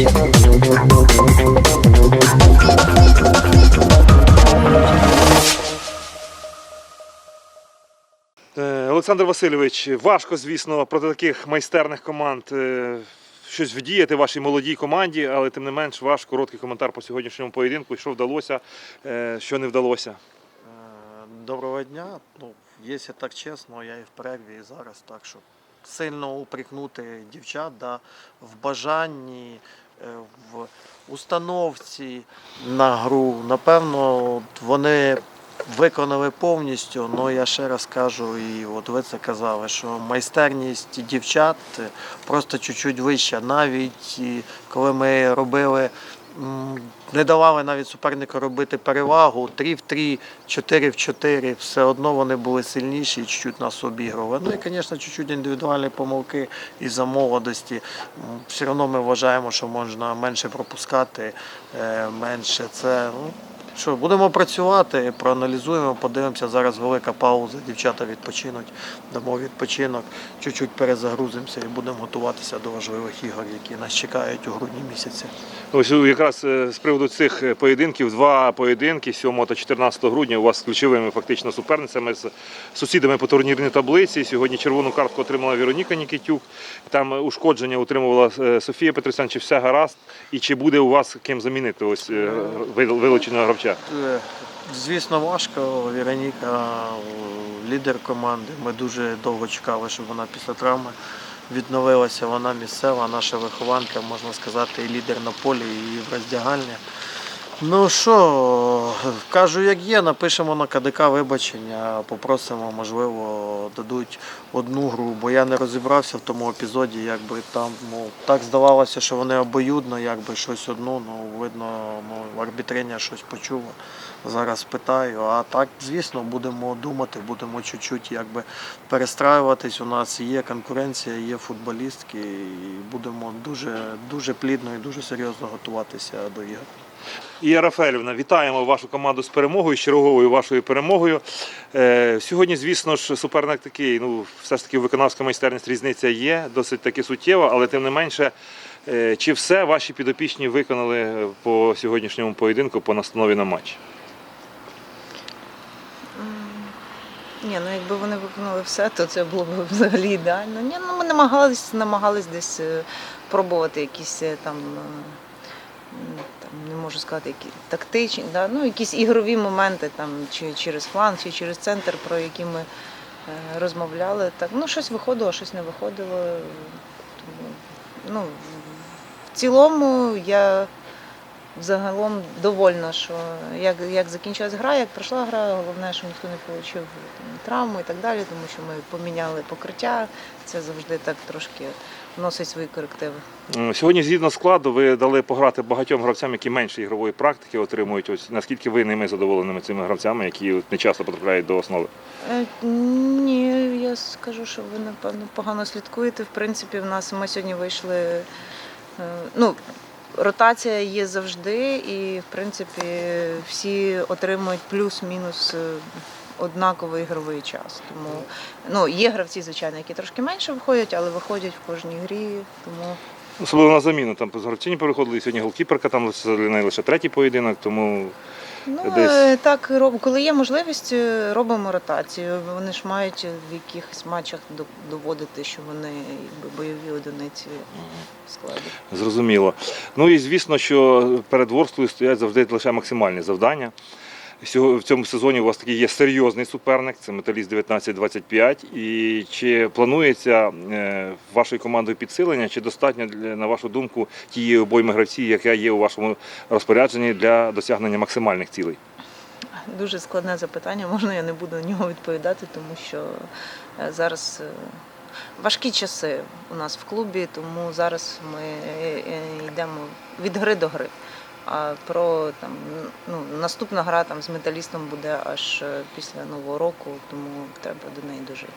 Е, Олександр Васильович, важко, звісно, проти таких майстерних команд е, щось вдіяти вашій молодій команді, але тим не менш ваш короткий коментар по сьогоднішньому поєдинку, що вдалося, е, що не вдалося. Доброго дня. Ну, якщо так чесно, я і в перерві, і зараз так, щоб сильно упрекнути дівчат да, в бажанні, в установці на гру. Напевно, вони виконали повністю, але я ще раз кажу, і от ви це казали, що майстерність дівчат е, просто чуть-чуть вища. Навіть коли ми робили не давали навіть супернику робити перевагу 3 в 3, 4 в 4, все одно вони були сильніші і чуть-чуть нас обігрували. Ну і, звісно, чуть-чуть індивідуальні помилки із-за молодості. Все одно ми вважаємо, що можна менше пропускати, е, менше це. Ну, що, будемо працювати, проаналізуємо, подивимося. Зараз велика пауза, дівчата відпочинуть, дамо відпочинок, чуть-чуть перезагрузимося і будемо готуватися до важливих ігор, які нас чекають у грудні місяці. Ось е, якраз е, з приводу цих е, поєдинків, два поєдинки 7 та 14 грудня у вас з ключовими фактично суперницями з сусідами по турнірній таблиці. Сьогодні червону картку отримала Вероніка Нікітюк. Там ушкодження отримувала е, Софія Петросян. Чи все гаразд? І чи буде у вас ким замінити ось вилученого гравця? Е, Звісно, важко. Вероніка е, лідер команди. Ми дуже довго чекали, щоб вона після травми відновилася. Вона місцева, наша вихованка, можна сказати, і лідер на полі, і в роздягальні. Ну що, кажу, як є, напишемо на КДК вибачення, попросимо, можливо, дадуть одну гру, бо я не розібрався в тому епізоді, якби там, ну, так здавалося, що вони обоюдно, якби щось одну, ну, видно, ну, арбітриня щось почула. Зараз питаю. А так, звісно, будемо думати, будемо чуть-чуть якби перестраюватись. У нас є конкуренція, є футболістки, і будемо дуже, дуже плідно і дуже серйозно готуватися до ігор. Ія Рафаелівна, вітаємо вашу команду з перемогою, черговою вашою перемогою. Е, сьогодні, звісно ж, суперник такий, ну, все ж таки виконавська майстерність різниця є, досить таки суттєва, але тим не менше, е, чи все ваші підопічні виконали по сьогоднішньому поєдинку по настанові на матч? Ні, ну якби вони виконали все, то це було б взагалі ідеально. Ні, ну ми намагались, намагались десь е, пробувати якісь там не можу сказати, які тактичні, да? ну, якісь ігрові моменти там, чи через фланг, чи через центр, про які ми е, розмовляли. Так, ну, щось виходило, щось не виходило. Тому, ну, в цілому я загалом довольна, що як, як закінчилась гра, як пройшла гра, головне, що ніхто не отримав травму і так далі, тому що ми поміняли покриття. Це завжди так трошки вносить свої корективи. Сьогодні, згідно складу, ви дали пограти багатьом гравцям, які менше ігрової практики отримують. Ось наскільки ви ними задоволеними цими гравцями, які не часто потрапляють до основи? Е, Ні, я скажу, що ви напевно погано слідкуєте. В принципі, в нас ми сьогодні вийшли. е, Ну, ротація є завжди, і в принципі всі отримують плюс-мінус е, однаковий ігровий час. Тому ну, є гравці, звичайно, які трошки менше виходять, але виходять в кожній грі. Тому Особливо на заміну. Там з гравці не переходили, сьогодні голкіперка там неї лише третій поєдинок, тому Ну, Десь. е, так, роб- коли є можливість, е, робимо ротацію. Вони ж мають в якихось матчах до- доводити, що вони якби, бойові одиниці в складі. Зрозуміло. Ну і звісно, що перед ворствою стоять завжди лише максимальні завдання. В цьому сезоні у вас такий є серйозний суперник, це металіст 1925. І чи планується е, вашою командою підсилення, чи достатньо для- на вашу думку тієї обойми гравців, яка є у вашому розпорядженні для досягнення максимальних цілей? Дуже складне запитання, можна я не буду на нього відповідати, тому що е, зараз е, важкі часи у нас в клубі, тому зараз ми йдемо від гри до гри. А про там ну, наступна гра там з металістом буде аж е, після нового року, тому треба до неї дожити.